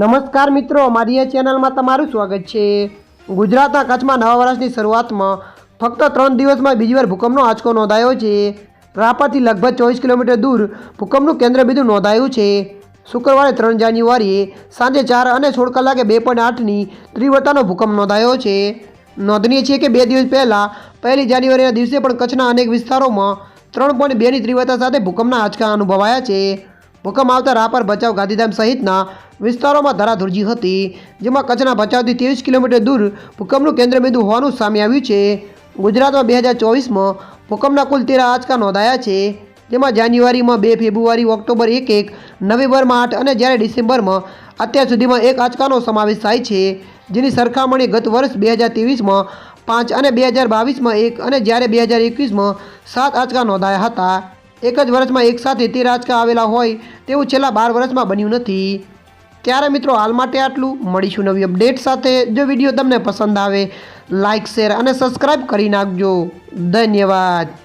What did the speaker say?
નમસ્કાર મિત્રો મારી ચેનલમાં તમારું સ્વાગત છે. ગુજરાતના કચ્છમાં નવા વર્ષની શરૂઆતમાં ફક્ત ત્રણ દિવસમાં બીજી વાર ભૂકંપનો આંચકો નોંધાયો છે. રાપરથી લગભગ ચોવીસ કિલોમીટર દૂર ભૂકંપનું કેન્દ્રબિંદુ નોંધાયું છે. શુક્રવારે ત્રણ જાન્યુઆરીએ સાંજે ચાર અને સોળ કલાકે બે પોઈન્ટ આઠની તીવ્રતાનો ભૂકંપ નોંધાયો છે. નોંધનીય છે કે બે દિવસ પહેલાં, પહેલી જાન્યુઆરીના દિવસે પણ કચ્છના અનેક વિસ્તારોમાં ત્રણ પોઈન્ટ બેની તીવ્રતા સાથે ભૂકંપના આંચકા અનુભવાયા છે. ભૂકંપ આવતા રાપર ભચાઉ ગાંધીધામ સહિતના વિસ્તારોમાં ધરાધુરજી હતી, જેમાં કચ્છના ભચાઉથી ત્રેવીસ કિલોમીટર દૂર ભૂકંપનું કેન્દ્રબિંદુ હોવાનું સામે આવ્યું છે. ગુજરાતમાં બે હજાર ચોવીસમાં ભૂકંપના કુલ તેર આંચકા નોંધાયા છે. જેમાં જાન્યુઆરીમાં બે, ફેબ્રુઆરી, ઓક્ટોબર એક એક, નવેમ્બરમાં આઠ અને જ્યારે ડિસેમ્બરમાં અત્યાર સુધીમાં એક આંચકાનો સમાવેશ થાય છે, જેની સરખામણી ગત વર્ષ બે હજાર ત્રેવીસમાં પાંચ અને બે હજાર બાવીસમાં એક અને જ્યારે બે હજાર એકવીસમાં સાત આંચકા નોંધાયા હતા. એક જ વર્ષમાં એકસાથે તે રાજકા આવેલા હોય તેવું છેલ્લા બાર વર્ષમાં બન્યું નથી. ત્યારે મિત્રો હાલ માટે આટલું. મળીશું નવી અપડેટ સાથે. જો વીડિયો તમને પસંદ આવે લાઇક શેર અને સબસ્ક્રાઈબ કરી નાખજો. ધન્યવાદ.